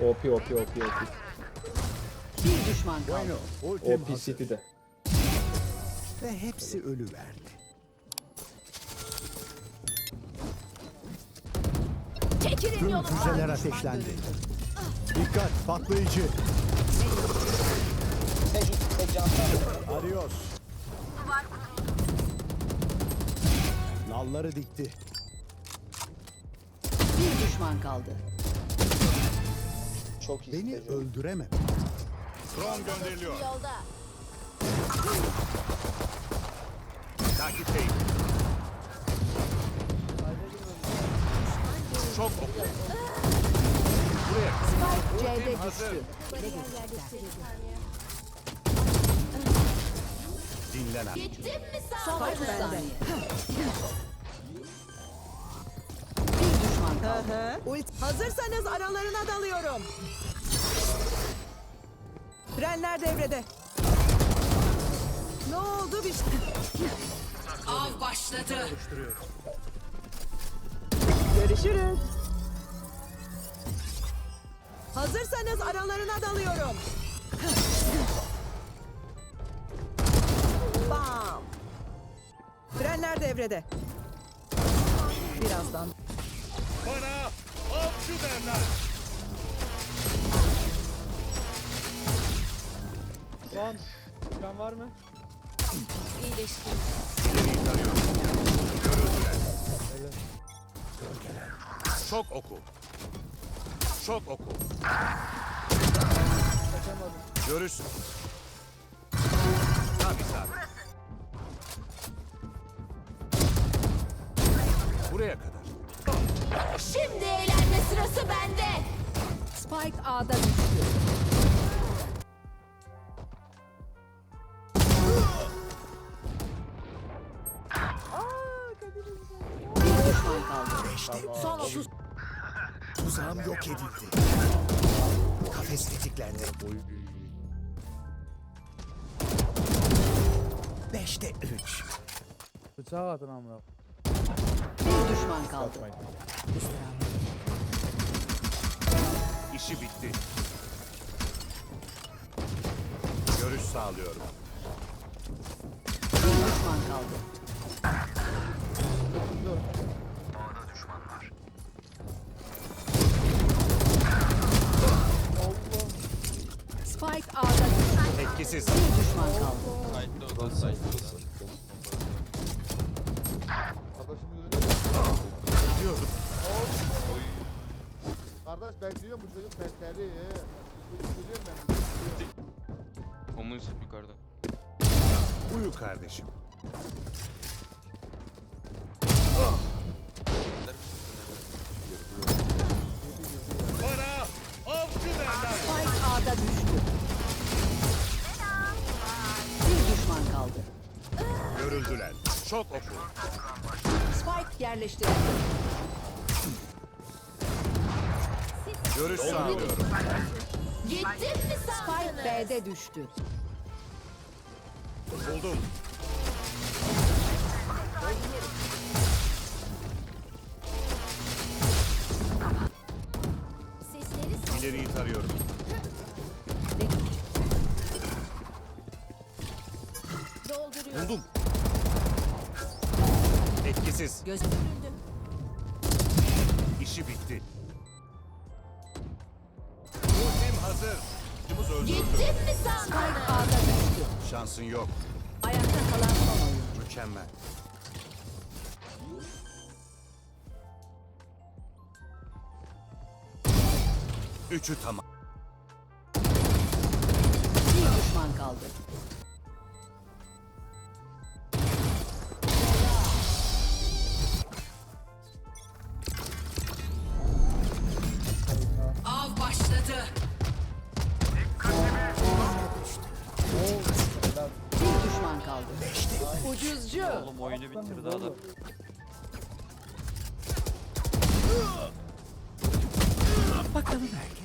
OP OP OP OP. Bir düşman kaldı. OP. City'de. Ve hepsi ölü verdi. Çekilin Tüm füzeler ateşlendi. Dikkat patlayıcı. Adios. Nalları dikti. Bir düşman kaldı. Çok iyi. Beni Tejo. öldüremem. Drone gönderiliyor. Yolda. Takipteyim. Çok oku. Buraya. C'de hazır. düştü. Dinlen abi. Gittim mi Son sandınız? 30 saniye. Kaldı. Ult hazırsanız aralarına dalıyorum. Frenler devrede. Ne oldu bir şey? Av başladı. Görüşürüz. Hazırsanız aralarına dalıyorum. Bam. Frenler devrede. Birazdan. Bana avcı derler. Lan ben var mı? İyileştim. Görüldüler. Çok oku. Çok oku. Görüş. Tam isabet. Buraya kadar. Şimdi eğlenme sırası bende. Spike A'da düştü. Bir düşman kaldı. Son 30 Tuzağım yok edildi. Kafes tetiklendi. Beşte üç. Bıçağı atın amına. bir düşman kaldı. İşi bitti. Görüş sağlıyorum. Bir düşman kaldı. Spike A'da düştü. Etkisiz. Bir düşman kaldı. Gidiyorum. Kardeş ben diyorum bu çocuk testleri. Biliyorum ben. Omuz yukarıda. Uyu kardeşim. Bana avcı derler. Spike A'da düştü. Bir düşman kaldı. Görüldüler. Çok oku. Spike yerleştirildi. Görüş sağlıyorum. Gittim mi Spike sandınız? B'de düştü. Buldum. Sesleri. İleriyi tarıyorum. Dolduruyorum. Buldum. Etkisiz. Göz. İşi bitti. Hazır. Cımız öldürüldü. Gittim mi Spike sandınız? A'da düştü. Şansın yok. Ayakta kalan son oyuncu. Mükemmel. Üçü tamam. Ucuzcu. Oğlum oyunu bitirdi adam. Bakalım erkek.